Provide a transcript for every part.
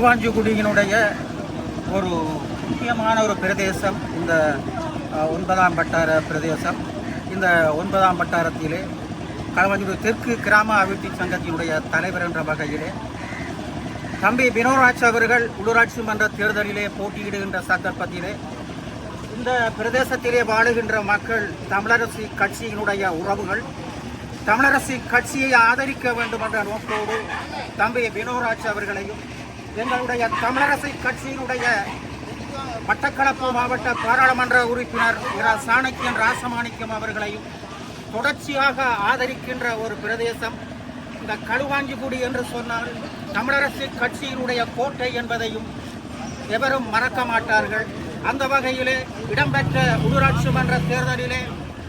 திருவாஞ்சிக்குடியினுடைய ஒரு முக்கியமான ஒரு பிரதேசம் இந்த ஒன்பதாம் வட்டார பிரதேசம். இந்த ஒன்பதாம் வட்டாரத்திலே களுவாஞ்சிக்குடி தெற்கு கிராம அபிவிருத்தி சங்கத்தினுடைய தலைவர் என்ற வகையிலே தம்பி வினோராஜ் அவர்கள் உள்ளூராட்சி மன்ற தேர்தலிலே போட்டியிடுகின்ற சந்தர்ப்பத்திலே இந்த பிரதேசத்திலே வாழுகின்ற மக்கள் தமிழரசு கட்சியினுடைய உறவுகள் தமிழரசு கட்சியை ஆதரிக்க வேண்டும் என்ற நோக்கோடு தம்பி வினோராஜ் அவர்களையும் எங்களுடைய தமிழரசு கட்சியினுடைய மட்டக்களப்பு மாவட்ட பாராளுமன்ற உறுப்பினர் இரா சாணக்கியன் ராசமாணிக்கம் அவர்களையும் தொடர்ச்சியாக ஆதரிக்கின்ற ஒரு பிரதேசம். இந்த களுவாஞ்சிக்குடி என்று சொன்னால் தமிழரசு கட்சியினுடைய கோட்டை என்பதையும் எவரும் மறக்க மாட்டார்கள். அந்த வகையிலே இடம்பெற்ற உள்ளூராட்சி மன்ற தேர்தலிலே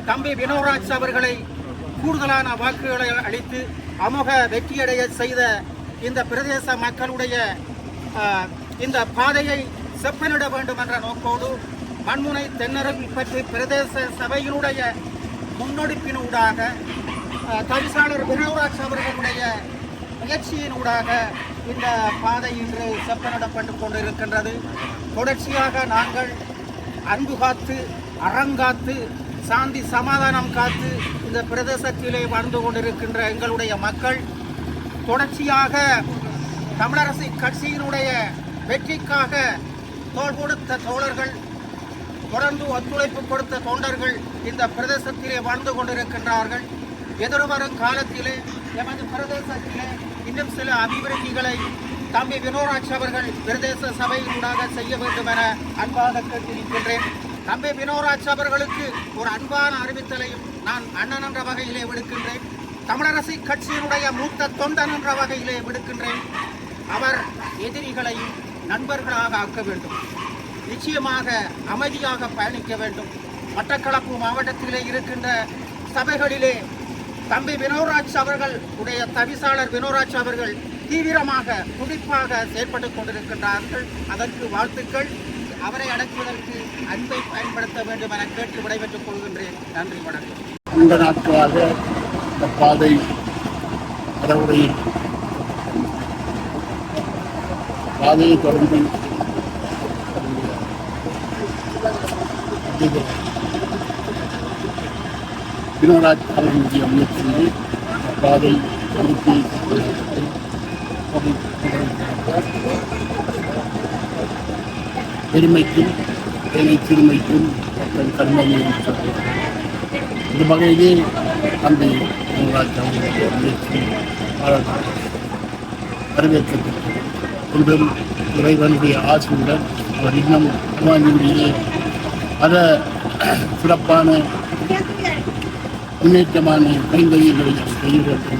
தம்பி வினோராஜ் அவர்களை கூடுதலான வாக்குகளை அளித்து அமோக வெற்றியடைய செய்த இந்த பிரதேச மக்களுடைய இந்த பாதையை செப்பனிட வேண்டும் என்ற நோக்கோடு மண்முனை தென்னரும் பற்றி பிரதேச சபையினுடைய முன்னெடுப்பினூடாக தவிசாளர் வினோராஜ் அவர்களுடைய முயற்சியினூடாக இந்த பாதை இன்று செப்பனிடப்பட்டு கொண்டிருக்கின்றது. தொடர்ச்சியாக நாங்கள் அன்பு காத்து அறங்காத்து சாந்தி சமாதானம் காத்து இந்த பிரதேசத்திலே வாழ்ந்து கொண்டிருக்கின்ற எங்களுடைய மக்கள் தொடர்ச்சியாக தமிழரசு கட்சியினுடைய வெற்றிக்காக தோல் கொடுத்த தோழர்கள் தொடர்ந்து ஒத்துழைப்பு கொடுத்த தொண்டர்கள் இந்த பிரதேசத்திலே வாழ்ந்து கொண்டிருக்கின்றார்கள். எதிர்வரும் காலத்திலே எமது பிரதேசத்திலே இன்னும் சில அபிவிருத்திகளை தம்பி வினோராஜ் அவர்கள் பிரதேச சபையினூடாக செய்ய வேண்டும் என அன்பாக கேட்டிருக்கின்றேன். தம்பி வினோராஜ் அவர்களுக்கு ஒரு அன்பான அறிவித்தலையும் நான் அண்ணன் என்ற வகையிலே விடுக்கின்றேன். தமிழரசு கட்சியினுடைய மூத்த தொண்டன் என்ற வகையிலே விடுக்கின்றேன். அவர் எதிரிகளையும் நண்பர்களாக ஆக்க வேண்டும். நிச்சயமாக அமைதியாக பயணிக்க வேண்டும். மட்டக்களப்பு மாவட்டத்திலே இருக்கின்ற சபைகளிலே தம்பி வினோராஜ் அவர்கள் உடைய தவிசாளர் வினோராஜ் அவர்கள் தீவிரமாக துடிப்பாக செயற்பட்டு கொண்டிருக்கின்றார்கள். அதற்கு வாழ்த்துக்கள். அவரை அடக்குவதற்கு அன்பை பயன்படுத்த வேண்டும் என கேட்டு விடைபெற்றுக் கொள்கின்றேன். நன்றி வணக்கம். நீண்ட நாட்களாக இந்த பாதை கடவுளை பாதையை தொடர்ந்து வினோராஜ் அவர்களுடைய முயற்சியை பாதை நிறுத்தி பெருமைக்கும் ஏனை சிறுமைக்கும் மக்கள் கர்மமையும் இந்த வகையிலே தந்தை யுவராஜ் அவர்களுடைய முயற்சி வரவேற்கப்பட்டது கொண்டும் இறைவனுடைய ஆசையுடன் அவர் இன்னும் அருமாஞ்சியிலே பல சிறப்பான முன்னேற்றமான கைங்கரியங்களை செய்வதற்கு